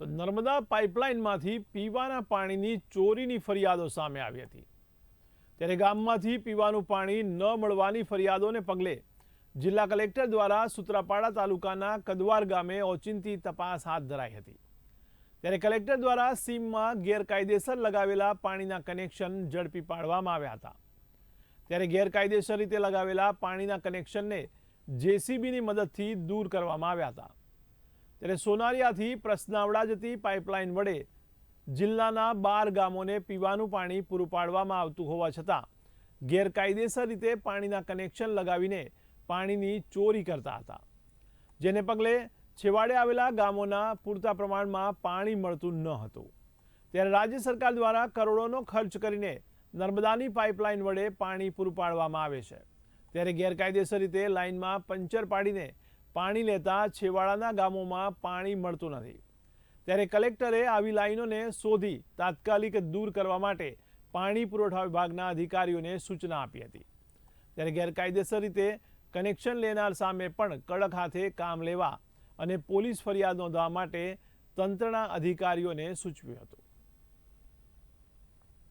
તો નર્મદા પાઇપલાઇનમાંથી પીવાના પાણીની ચોરીની ફરિયાદો સામે આવી હતી. ત્યારે ગામમાંથી પીવાનું પાણી ન મળવાની ફરિયાદોને પગલે જિલ્લા કલેક્ટર દ્વારા સુત્રાપાડા તાલુકાના કદવાર ગામે ઓચિંતી તપાસ હાથ ધરાઈ હતી. ત્યારે કલેક્ટર દ્વારા સીમમાં ગેરકાયદેસર લગાવેલા પાણીના કનેક્શન ઝડપી પાડવામાં આવ્યા હતા. ત્યારે ગેરકાયદેસર રીતે લગાવેલા પાણીના કનેક્શનને જેસીબીની મદદથી દૂર કરવામાં આવ્યા હતા. ત્યારે સોનારિયાથી પ્રસનાવડા જતી પાઇપલાઇન વડે જિલ્લાના બાર ગામોને પીવાનું પાણી પૂરું પાડવામાં આવતું હોવા છતાં ગેરકાયદેસર રીતે પાણીના કનેક્શન લગાવીને પાણીની ચોરી કરતા હતા. જેને પગલે છેવાડે આવેલા ગામોના પૂરતા પ્રમાણમાં પાણી મળતું ન હતું. ત્યારે રાજ્ય સરકાર દ્વારા કરોડોનો ખર્ચ કરીને નર્મદાની પાઇપલાઇન વડે પાણી પૂરું પાડવામાં આવે છે. ત્યારે ગેરકાયદેસર રીતે લાઇનમાં પંચર પાડીને પાણી લેતા છેવાડાના ગામોમાં પાણી મળતું નથી. ત્યારે કલેક્ટરે આવી લાઈનોને શોધી તાત્કાલિક દૂર કરવા માટે પાણી પુરવઠા વિભાગના અધિકારીઓને સૂચના આપી હતી. ત્યારે ગેરકાયદેસર રીતે કનેક્શન લેનાર સામે પણ કડક હાથે કામ લેવા અને પોલીસ ફરિયાદ નોંધવા માટે તંત્રના અધિકારીઓને સૂચવ્યું હતું.